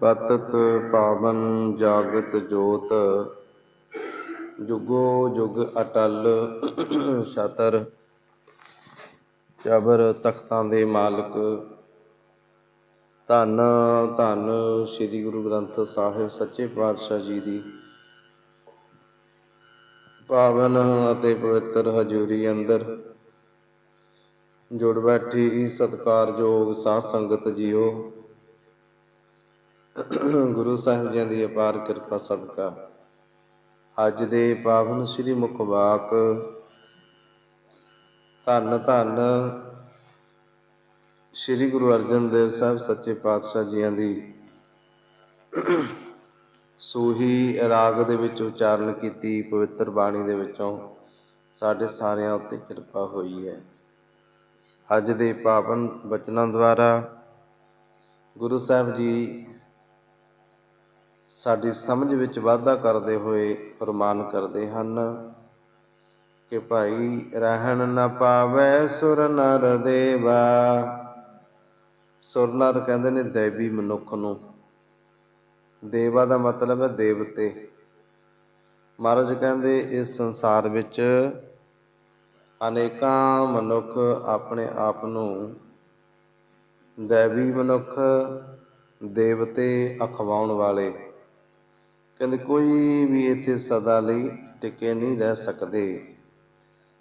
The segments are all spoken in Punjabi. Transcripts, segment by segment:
ਪਤਤ ਪਾਵਨ ਜਾਗਤ ਜੋਤ, ਜੁਗੋ ਜੁਗ ਅਟਲ ਛਤਰ ਜਬਰ ਤਖਤਾਂ ਦੇ ਮਾਲਕ। ਧੰਨ ਧੰਨ ਸ੍ਰੀ ਗੁਰੂ ਗ੍ਰੰਥ ਸਾਹਿਬ ਸੱਚੇ ਪਾਤਸ਼ਾਹ ਜੀ ਦੀ। ਪਾਵਨ ਅਤੇ ਪਵਿੱਤਰ ਹਜ਼ੂਰੀ ਅੰਦਰ ਜੁੜ ਬੈਠੀ ਸਤਿਕਾਰਯੋਗ ਸਾਧ ਸੰਗਤ ਜੀਓ। ਗੁਰੂ ਸਾਹਿਬ ਜੀ ਦੀ ਅਪਾਰ ਕਿਰਪਾ ਸਦਕਾ। ਅੱਜ ਦੇ ਪਾਵਨ ਸ੍ਰੀ ਮੁਖਵਾਕ ਧੰਨ ਧੰਨ ਸ੍ਰੀ ਗੁਰੂ ਅਰਜਨ ਦੇਵ ਸਾਹਿਬ ਸੱਚੇ ਪਾਤਸ਼ਾਹ ਜੀਆਂ ਦੀ। ਸੂਹੀ ਰਾਗ ਦੇ ਵਿੱਚ ਉਚਾਰਨ ਕੀਤੀ, ਪਵਿੱਤਰ ਬਾਣੀ ਦੇ ਵਿੱਚੋਂ ਸਾਡੇ ਸਾਰਿਆਂ ਉੱਤੇ ਕਿਰਪਾ ਹੋਈ ਹੈ। ਅੱਜ ਦੇ ਪਾਵਨ ਬਚਨਾਂ ਦੁਆਰਾ ਗੁਰੂ ਸਾਹਿਬ ਜੀ ਸਾਡੀ ਸਮਝ ਵਿੱਚ ਵਾਧਾ ਕਰਦੇ ਹੋਏ ਫਰਮਾਨ ਕਰਦੇ ਹਨ ਕਿ ਭਾਈ ਰਹਿਣ ਨਾ ਪਾਵੈ ਸੁਰ ਨਰ ਦੇਵਾ। ਸੁਰ ਨਰ ਕਹਿੰਦੇ ਨੇ ਦੇਵੀ ਮਨੁੱਖ ਨੂੰ। ਦੇਵਾ ਦਾ ਮਤਲਬ ਹੈ ਦੇਵਤੇ। ਮਹਾਰਾਜ ਕਹਿੰਦੇ ਇਸ ਸੰਸਾਰ ਵਿੱਚ ਅਨੇਕਾਂ ਮਨੁੱਖ ਆਪਣੇ ਆਪ ਨੂੰ ਦੇਵੀ ਮਨੁੱਖ, ਦੇਵਤੇ ਅਖਵਾਉਣ ਵਾਲੇ ਕਹਿੰਦੇ, ਕੋਈ ਵੀ ਇੱਥੇ ਸਦਾ ਲਈ ਟਿਕੇ ਨਹੀਂ ਰਹਿ ਸਕਦੇ।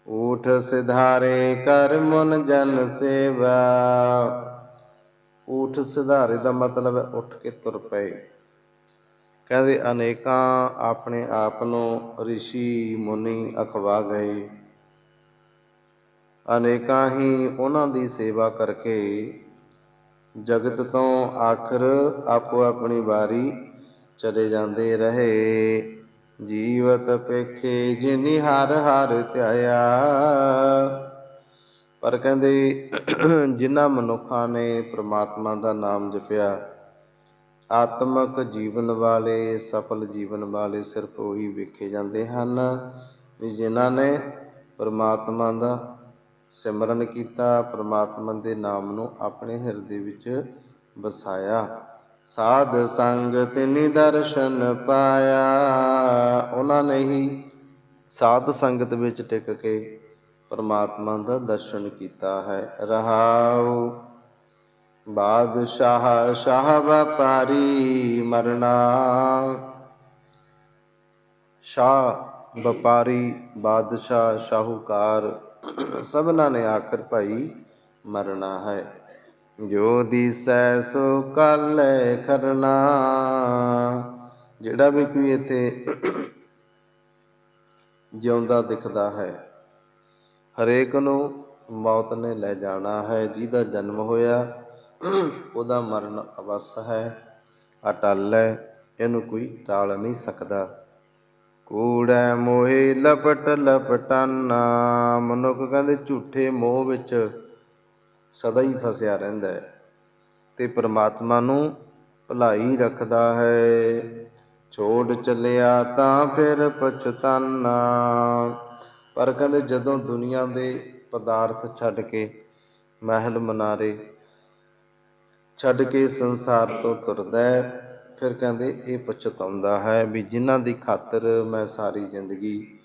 ਊਠ ਸਿਧਾਰੇ ਕਰ ਮਨ ਜਨ ਸੇਵਾ। ਊਠ ਸਿਧਾਰੇ ਦਾ ਮਤਲਬ ਹੈ ਉੱਠ ਕੇ ਤੁਰ ਪਏ। ਕਹਿੰਦੇ, ਅਨੇਕਾਂ ਆਪਣੇ ਆਪ ਨੂੰ ઋષਿ ਮੁਨੀ, ਅਖਵਾ ਗਏ। ਅਨੇਕਾਂ ਹੀ ਉਹਨਾਂ ਦੀ ਸੇਵਾ ਕਰਕੇ ਜਗਤ ਤੋਂ ਆਖਰ ਆਪੋ ਆਪਣੀ ਵਾਰੀ ਚਲੇ ਜਾਂਦੇ ਰਹੇ। ਜੀਵਤ ਪੇਖੇ ਜਿਨੀ ਹਰ ਹਰ ਧਿਆਇਆ। ਪਰ ਕਹਿੰਦੇ, ਜਿਨ੍ਹਾਂ ਮਨੁੱਖਾਂ ਨੇ ਪ੍ਰਮਾਤਮਾ ਦਾ ਨਾਮ ਜਪਿਆ, ਆਤਮਕ ਜੀਵਨ ਵਾਲੇ, ਸਫਲ ਜੀਵਨ ਵਾਲੇ ਸਿਰਫ ਉਹੀ ਵੇਖੇ ਜਾਂਦੇ ਹਨ ਵੀ ਜਿਨ੍ਹਾਂ ਨੇ ਪਰਮਾਤਮਾ ਦਾ ਸਿਮਰਨ ਕੀਤਾ, ਪਰਮਾਤਮਾ ਦੇ ਨਾਮ ਨੂੰ ਆਪਣੇ ਹਿਰਦੇ ਵਿੱਚ ਵਸਾਇਆ। ਸਾਧ ਸੰਗਤ ਨਿਦਰਸ਼ਨ ਪਾਇਆ। ਉਹਨਾਂ ਨੇ ਹੀ ਸਾਧ ਸੰਗਤ ਵਿੱਚ ਟਿਕ ਕੇ ਪਰਮਾਤਮਾ ਦਾ ਦਰਸ਼ਨ ਕੀਤਾ ਹੈ। ਰਹਾਉ ਬਾਦਸ਼ਾਹ, ਸ਼ਾਹ ਵਪਾਰੀ ਮਰਨਾ। ਸ਼ਾਹ ਵਪਾਰੀ, ਬਾਦਸ਼ਾਹ, ਸ਼ਾਹੂਕਾਰ ਸਭਨਾਂ ਨੇ ਆਖਰ ਭਾਈ ਮਰਨਾ ਹੈ। ਜੋ ਦਿਸੈ ਸੋ ਕਲ ਕਰਨਾ ਜਿਹੜਾ ਵੀ ਕੋਈ ਇੱਥੇ ਜਿਉਂਦਾ ਦਿਖਦਾ ਹੈ, ਹਰੇਕ ਨੂੰ ਮੌਤ ਨੇ ਲੈ ਜਾਣਾ ਹੈ। ਜਿਹਦਾ ਜਨਮ ਹੋਇਆ, ਉਹਦਾ ਮਰਨ ਅਵਸ ਹੈ। ਅਟਲ ਹੈ, ਇਹਨੂੰ ਕੋਈ ਟਾਲ ਨਹੀਂ ਸਕਦਾ। ਕੂੜੈ ਮੋਹੇ ਲਪਟ ਲਪਟਾਨਾ, ਮਨੁੱਖ ਕਹਿੰਦੇ ਝੂਠੇ ਮੋਹ ਵਿੱਚ ਸਦਾ ਹੀ ਫਸਿਆ ਰਹਿੰਦਾ ਹੈ ਤੇ ਪ੍ਰਮਾਤਮਾ ਨੂੰ ਭਲਾਈ ਰੱਖਦਾ ਹੈ। ਛੋੜ ਚੱਲਿਆ ਤਾਂ ਫਿਰ ਪਛਤਾਨਾ। ਪਰ ਕਹਿੰਦੇ ਜਦੋਂ ਦੁਨੀਆ ਦੇ ਪਦਾਰਥ ਛੱਡ ਕੇ ਮਹਿਲ ਮਨਾਰੇ, ਛੱਡ ਕੇ ਸੰਸਾਰ ਤੋਂ ਤੁਰਦਾ ਹੈ, ਫਿਰ ਕਹਿੰਦੇ ਇਹ ਪਛਤਾਉਂਦਾ ਹੈ ਵੀ ਜਿਨ੍ਹਾਂ ਦੀ ਖਾਤਰ ਮੈਂ ਸਾਰੀ ਜ਼ਿੰਦਗੀ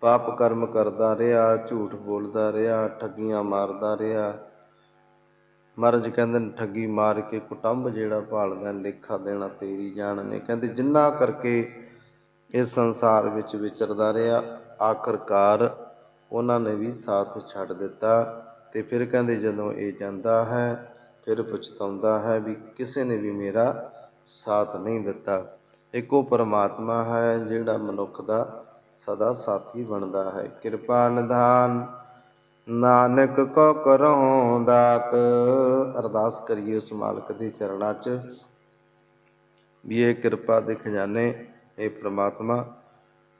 ਪਾਪ ਕਰਮ ਕਰਦਾ ਰਿਹਾ, ਝੂਠ ਬੋਲਦਾ ਰਿਹਾ, ਠੱਗੀਆਂ ਮਾਰਦਾ ਰਿਹਾ ਮਹਾਰਾਜ ਕਹਿੰਦੇ ਨੇ, ਠੱਗੀ ਮਾਰ ਕੇ ਕੁਟੰਬ ਜਿਹੜਾ ਭਾਲਦਾ, ਲੇਖਾ ਦੇਣਾ ਤੇਰੀ ਜਾਣ ਨੇ। ਕਹਿੰਦੇ ਜਿੰਨਾ ਕਰਕੇ ਇਸ ਸੰਸਾਰ ਵਿੱਚ ਵਿਚਰਦਾ ਰਿਹਾ, ਆਖਰਕਾਰ ਉਹਨਾਂ ਨੇ ਵੀ ਸਾਥ ਛੱਡ ਦਿੱਤਾ ਤੇ ਫਿਰ ਕਹਿੰਦੇ ਜਦੋਂ ਇਹ ਜਾਂਦਾ ਹੈ, ਫਿਰ ਪਛਤਾਉਂਦਾ ਹੈ ਵੀ ਕਿਸੇ ਨੇ ਵੀ ਮੇਰਾ ਸਾਥ ਨਹੀਂ ਦਿੱਤਾ। ਇੱਕੋ ਪਰਮਾਤਮਾ ਹੈ ਜਿਹੜਾ ਮਨੁੱਖ ਦਾ ਸਦਾ ਸਾਥੀ ਬਣਦਾ ਹੈ। ਕਿਰਪਾ ਨਿਧਾਨ ਨਾਨਕ ਕੋ ਕਰਹੁ ਦਾਤ। ਅਰਦਾਸ ਕਰੀਏ ਉਸ ਮਾਲਕ ਦੇ ਚਰਨਾਂ 'ਚ। ਵੀ ਇਹ ਕਿਰਪਾ ਦੇ ਖਜ਼ਾਨੇ ਇਹ ਪ੍ਰਮਾਤਮਾ।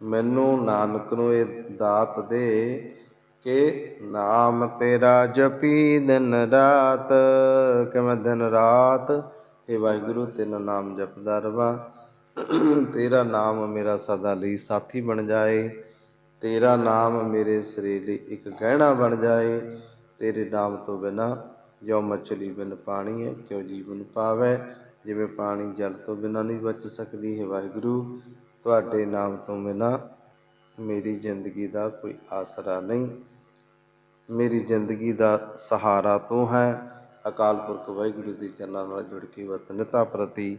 ਮੈਨੂੰ ਨਾਨਕ ਨੂੰ ਇਹ ਦਾਤ ਦੇ ਕਿ ਨਾਮ ਤੇਰਾ ਜਪੀ ਦਿਨ ਰਾਤ। ਕਿ ਮੈਂ ਦਿਨ ਰਾਤ? ਇਹ ਵਾਹਿਗੁਰੂ ਤੇਰਾ ਨਾਮ ਜਪਦਾ ਰਵਾਂ। ਤੇਰਾ ਨਾਮ ਮੇਰਾ ਸਦਾ ਲਈ ਸਾਥੀ ਬਣ ਜਾਏ। ਤੇਰਾ ਨਾਮ ਮੇਰੇ ਸਰੀਰ ਲਈ ਇੱਕ ਗਹਿਣਾ ਬਣ ਜਾਏ। ਤੇਰੇ ਨਾਮ ਤੋਂ ਬਿਨਾ ਜੋ ਮਛਲੀ ਬਿਨ ਪਾਣੀ ਹੈ ਕਿਉ ਜੀਵਨ ਪਾਵੇ। ਜਿਵੇਂ ਪਾਣੀ ਜਲ ਤੋਂ ਬਿਨਾਂ ਨਹੀਂ ਬਚ ਸਕਦੀ ਹੈ ਵਾਹਿਗੁਰੂ, ਤੁਹਾਡੇ ਨਾਮ ਤੋਂ ਬਿਨਾਂ ਮੇਰੀ ਜ਼ਿੰਦਗੀ ਦਾ ਕੋਈ ਆਸਰਾ ਨਹੀਂ। ਮੇਰੀ ਜ਼ਿੰਦਗੀ ਦਾ ਸਹਾਰਾ ਤੂੰ ਹੈ। ਅਕਾਲ ਪੁਰਖ ਵਾਹਿਗੁਰੂ ਦੇ ਚਰਨਾਂ ਨਾਲ ਜੁੜ ਕੇ ਵਤਨਤਾ ਪ੍ਰਤੀ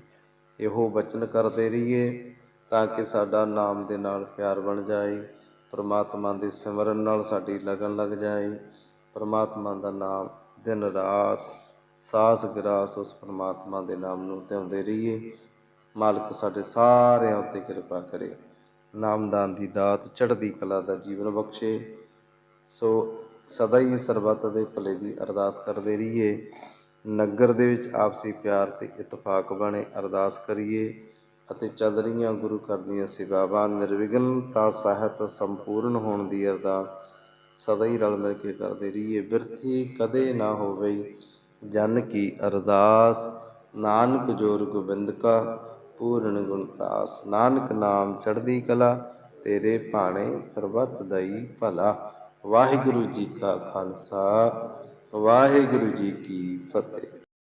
ਇਹੋ ਵਚਨ ਕਰਦੇ ਰਹੀਏ, ਤਾਂ ਕਿ ਸਾਡਾ ਨਾਮ ਦੇ ਨਾਲ ਪਿਆਰ ਬਣ ਜਾਏ। ਪਰਮਾਤਮਾ ਦੇ ਸਿਮਰਨ ਨਾਲ ਸਾਡੀ ਲਗਨ ਲੱਗ ਜਾਏ। ਪਰਮਾਤਮਾ ਦਾ ਨਾਮ ਦਿਨ ਰਾਤ ਸਾਸ ਗਿਰਾਸ ਉਸ ਪਰਮਾਤਮਾ ਦੇ ਨਾਮ ਨੂੰ ਧਿਆਉਂਦੇ ਰਹੀਏ। ਮਾਲਕ ਸਾਡੇ ਸਾਰਿਆਂ ਉੱਤੇ ਕਿਰਪਾ ਕਰੇ। ਨਾਮਦਾਨ ਦੀ ਦਾਤ ਚੜ੍ਹਦੀ ਕਲਾ ਦਾ ਜੀਵਨ ਬਖਸ਼ੇ। ਸੋ ਸਦਾ ਹੀ ਸਰਬੱਤ ਦੇ ਭਲੇ ਦੀ ਅਰਦਾਸ ਕਰਦੇ ਰਹੀਏ। ਨਗਰ ਦੇ ਵਿੱਚ ਆਪਸੀ ਪਿਆਰ ਤੇ ਇਤਫਾਕ ਬਣੇ ਅਰਦਾਸ ਕਰੀਏ। ਅਤੇ ਚੱਲ ਰਹੀਆਂ ਗੁਰੂ ਘਰ ਦੀਆਂ ਸੇਵਾਵਾਂ ਨਿਰਵਿਘਨਤਾ ਸਹਿਤ ਸੰਪੂਰਨ ਹੋਣ ਦੀ ਅਰਦਾਸ ਸਦਾ ਹੀ ਰਲ ਮਿਲ ਕੇ ਕਰਦੇ ਰਹੀਏ। ਬਿਰਥੀ ਕਦੇ ਨਾ ਹੋਵੇ ਜਨ ਕੀ ਅਰਦਾਸ। ਨਾਨਕ ਜੋਰ ਗੋਬਿੰਦ ਕਾ, ਪੂਰਨ ਗੁਣਦਾਸ ਨਾਨਕ ਨਾਮ ਚੜ੍ਹਦੀ ਕਲਾ, ਤੇਰੇ ਭਾਣੇ ਸਰਬੱਤ ਦਈ ਭਲਾ। ਵਾਹਿਗੁਰੂ ਜੀ ਕਾ ਖਾਲਸਾ, ਵਾਹਿਗੁਰੂ ਜੀ ਕੀ ਫਤਿਹ।